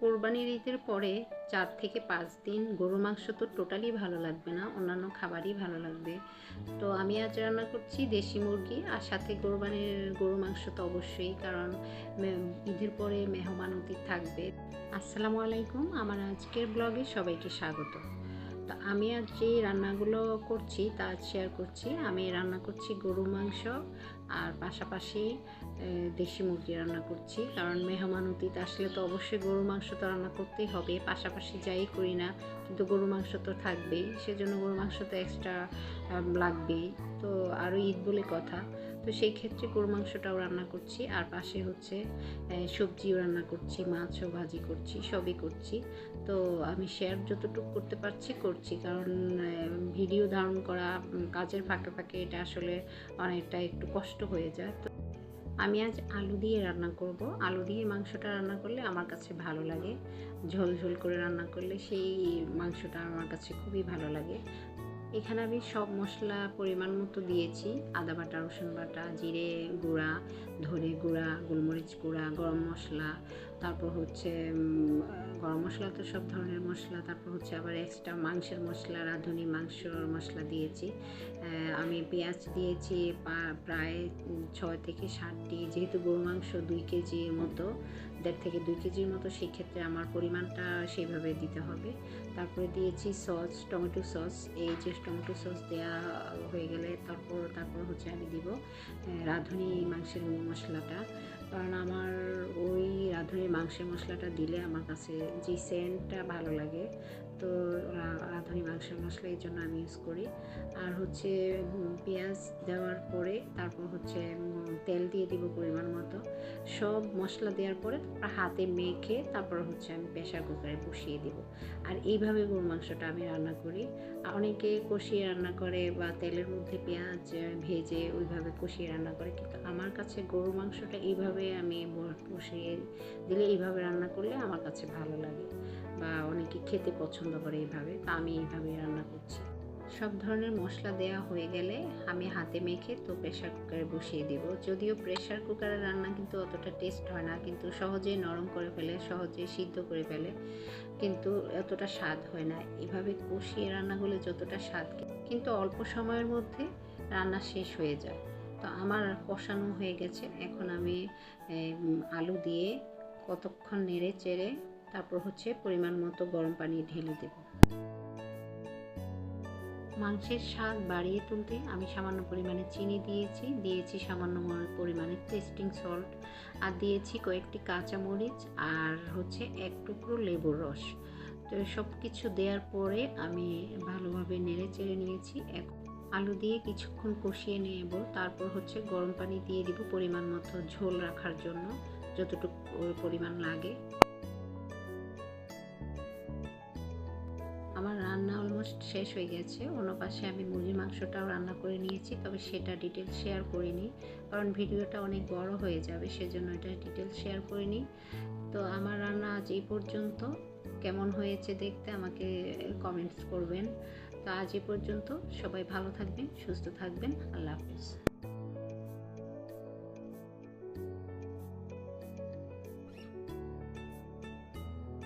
কোরবানির ঈদের পরে চার থেকে পাঁচ দিন গরু মাংস তো টোটালি ভালো লাগবে না, অন্যান্য খাবারই ভালো লাগবে। তো আমি আজ রান্না করছি দেশি মুরগি আর সাথে কোরবানির গরু মাংস তো অবশ্যই, কারণ ঈদের পরে মেহমান অতীত থাকবে। আসসালামু আলাইকুম, আমার আজকের ব্লগে সবাইকে স্বাগত। আমি আজ যে রান্নাগুলো করছি তা শেয়ার করছি। আমি রান্না করছি গরু মাংস আর পাশাপাশি দেশি মুরগি রান্না করছি। কারণ মেহমান অতীত আসলে তো অবশ্যই গরু মাংস তো রান্না করতেই হবে। পাশাপাশি যাই করি না, কিন্তু গরু মাংস তো থাকবেই। সেজন্য গরু মাংস তো এক্সট্রা লাগবেই। তো আরও ঈদ বলে কথা। তো সেই ক্ষেত্রে গরু মাংসটাও রান্না করছি। আর পাশে হচ্ছে সবজিও রান্না করছি, মাছও ভাজি করছি, সবই করছি। তো আমি শেয়ার যতটুকু করতে পারছি করছি। কারণ ভিডিও ধারণ করা কাজের ফাঁকে ফাঁকে এটা আসলে অনেকটা একটু কষ্ট হয়ে যায়। তো আমি আজ আলু দিয়ে রান্না করব। আলু দিয়ে মাংসটা রান্না করলে আমার কাছে ভালো লাগে। ঝোল ঝোল করে রান্না করলে সেই মাংসটা আমার কাছে খুবই ভালো লাগে। এখানে আমি সব মশলা পরিমাণ মতো দিয়েছি। আদা বাটা রসুন বাটা জিরে গুঁড়া ধনে গুঁড়া, গোলমরিচ গুঁড়া, গরম মশলা, তারপর হচ্ছে গরম মশলা তো সব ধরনের মশলা, তারপর হচ্ছে আবার এক্সট্রা মাংসের মশলা, রাঁধুনি মাংসর মশলা দিয়েছি। আমি পেঁয়াজ দিয়েছি প্রায় ছয় থেকে সাতটি, যেহেতু গরু মাংস দুই কেজির মতো, দেড় থেকে দুই কেজির মতো, সেক্ষেত্রে আমার পরিমাণটা সেইভাবে দিতে হবে। তারপরে দিয়েছি সস, টমেটো সস, এই যে টমেটো সস দেওয়া হয়ে গেলে তারপর তারপর হচ্ছে আমি দিব রাঁধুনি মাংসের মশলাটা। কারণ আমার ওই রাঁধুনি মাংসের মশলাটা দিলে আমার কাছে যে সেন্টটা ভালো লাগে তো রাঁধুনি মাংসের মশলা এই জন্য আমি ইউজ করি। আর হচ্ছে পেঁয়াজ দেওয়ার পরে তারপর হচ্ছে তেল দিয়ে দিব পরিমাণ মতো। সব মশলা দেওয়ার পরে তারপর হাতে মেখে তারপর হচ্ছে আমি প্রেশার কুকারে বসিয়ে দিব। আর এইভাবে গরু মাংসটা আমি রান্না করি। অনেকে কষিয়ে রান্না করে বা তেলের মধ্যে পেঁয়াজ ভেজে ওইভাবে কষিয়ে রান্না করে। কিন্তু আমার কাছে গরু মাংসটা এইভাবে আমি বসিয়ে দিলে এইভাবে রান্না করলে আমার কাছে ভালো লাগে। বা অনেকে খেতে পছন্দ করে এইভাবে, তা আমি এইভাবেই রান্না করছি। সব ধরনের মশলা দেওয়া হয়ে গেলে আমি হাতে মেখে তো প্রেশার কুকারে বসিয়ে দেব। যদিও প্রেশার কুকারের রান্না কিন্তু অতটা টেস্ট হয় না, কিন্তু সহজেই নরম করে ফেলে, সহজেই সিদ্ধ করে ফেলে, কিন্তু এতটা স্বাদ হয় না। এভাবে কষিয়ে রান্না করলে যতটা স্বাদ কিন্তু অল্প সময়ের মধ্যে রান্না শেষ হয়ে যায়। তো আমার কষানো হয়ে গেছে। এখন আমি আলু দিয়ে কতক্ষণ নেড়ে চেড়ে তারপর হচ্ছে পরিমাণ মতো গরম পানি ঢেলে দেব। মাংসের স্বাদ বাড়িয়ে তুলতে আমি সামান্য পরিমাণে চিনি দিয়েছি দিয়েছি সামান্য পরিমাণে টেস্টিং সল্ট আর দিয়েছি কয়েকটি কাঁচা মরিচ আর হচ্ছে এক টুকরো লেবুর রস। তো সব কিছু দেওয়ার পরে আমি ভালোভাবে নেড়ে চেড়ে নিয়েছি। এক- আলু দিয়ে কিছুক্ষণ কষিয়ে নেব, তারপর হচ্ছে গরম পানি দিয়ে দিব পরিমাণ মতো ঝোল রাখার জন্য, যতটুকু পরিমাণ লাগে। অলমোস্ট শেষ হয়ে গেছে। অন্য পাশে আমি মুরগির মাংসটাও রান্না করে নিয়েছি, তবে সেটা ডিটেল শেয়ার করিনি। কারণ ভিডিওটা অনেক বড় হয়ে যাবে, সেজন্য এটা ডিটেল শেয়ার করিনি। তো আমার রান্না আজ এই পর্যন্ত। কেমন হয়েছে দেখতে আমাকে কমেন্টস করবেন। তো আজ এই পর্যন্ত সবাই ভালো থাকবেন, সুস্থ থাকবেন। আল্লাহ হাফিজ।